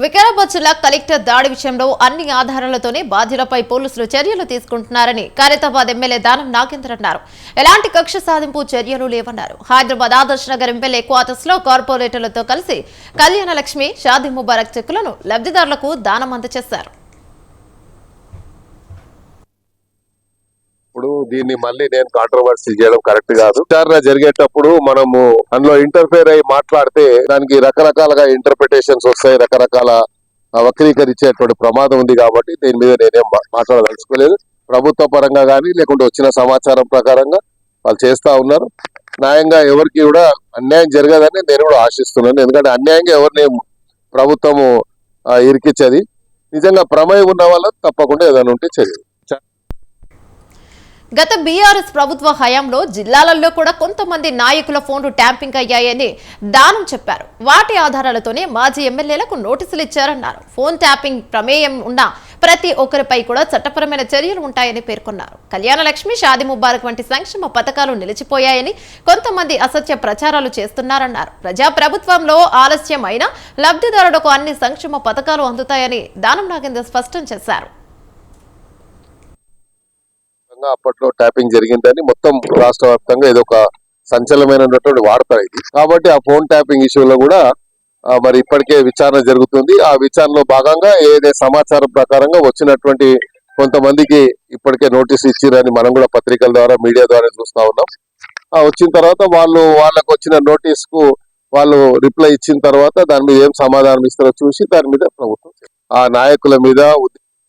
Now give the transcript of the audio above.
వికారాబాద్ జిల్లా కలెక్టర్ దాడి విషయంలో అన్ని ఆధారాలతోనే బాధ్యులపై పోలీసులు చర్యలు తీసుకుంటున్నారని ఖైరతాబాద్ ఎమ్మెల్యే దానం నాగేంద్ర అన్నారు. ఎలాంటి కక్ష సాధింపు చర్యలు లేవన్నారు. హైదరాబాద్ ఆదర్శ్ నగర్ ఎమ్మెల్యే క్వార్టర్స్లో కార్పొరేటర్లతో కలిసి కళ్యాణ లక్ష్మి షాదీ ముబారక్ చెక్కులను లబ్ధిదారులకు దానం అందజేశారు. ఇప్పుడు దీన్ని మళ్ళీ నేను కాంట్రవర్సీ చేయడం కరెక్ట్ కాదు. విచారణ జరిగేటప్పుడు మనము అందులో ఇంటర్ఫేర్ అయి మాట్లాడితే దానికి రకరకాలుగా ఇంటర్ప్రిటేషన్స్ వస్తాయి రకరకాల వక్రీకరించేటువంటి ప్రమాదం ఉంది కాబట్టి దీని మీద నేనేం మాట్లాడదలుచుకోలేదు. ప్రభుత్వ పరంగా కానీ లేకుంటే వచ్చిన సమాచారం ప్రకారంగా వాళ్ళు చేస్తా ఉన్నారు. న్యాయంగా ఎవరికి కూడా అన్యాయం జరగదని నేను కూడా ఆశిస్తున్నాను. ఎందుకంటే అన్యాయంగా ఎవరిని ప్రభుత్వము ఆ, ఇరికించది. నిజంగా ప్రమేయం ఉన్న వాళ్ళకి తప్పకుండా ఏదైనా ఉంటే చర్య గత బీఆర్ఎస్ ప్రభుత్వ హయాంలో జిల్లాలలో కూడా కొంతమంది నాయకుల ఫోన్లు ట్యాంపింగ్ అయ్యాయని దానం చెప్పారు. వాటి ఆధారాలతోనే మాజీ ఎమ్మెల్యేలకు నోటీసులు ఇచ్చారన్నారు. ఫోన్ ట్యాపింగ్ ప్రమేయం ఉన్న ప్రతి ఒక్కరిపై కూడా చట్టపరమైన చర్యలు ఉంటాయని పేర్కొన్నారు. కళ్యాణ లక్ష్మి షాది ముబారక్ వంటి సంక్షేమ పథకాలు నిలిచిపోయాయని కొంతమంది అసత్య ప్రచారాలు చేస్తున్నారన్నారు. ప్రజా ప్రభుత్వంలో ఆలస్యం అయినా లబ్ధిదారులకు అన్ని సంక్షేమ పథకాలు అందుతాయని దానం నాగేందర్ స్పష్టం చేశారు. విధంగా అప్పట్లో ట్యాపింగ్ జరిగిందని మొత్తం రాష్ట్ర వ్యాప్తంగా ఇది ఒక సంచలనమైనటువంటి వార్త ఇది. కాబట్టి ఆ ఫోన్ ట్యాపింగ్ ఇష్యూలో కూడా మరి ఇప్పటికే విచారణ జరుగుతుంది. ఆ విచారణలో భాగంగా ఏదే సమాచారం ప్రకారంగా వచ్చినటువంటి కొంతమందికి ఇప్పటికే నోటీస్ ఇచ్చిరని మనం కూడా పత్రికల ద్వారా మీడియా ద్వారా చూస్తా ఉన్నాం. ఆ వచ్చిన తర్వాత వాళ్ళు వాళ్ళకు వచ్చిన నోటీస్కు వాళ్ళు రిప్లై ఇచ్చిన తర్వాత దాని మీద ఏం సమాధానం ఇస్తారో చూసి దాని మీద ప్రభుత్వం ఆ నాయకుల మీద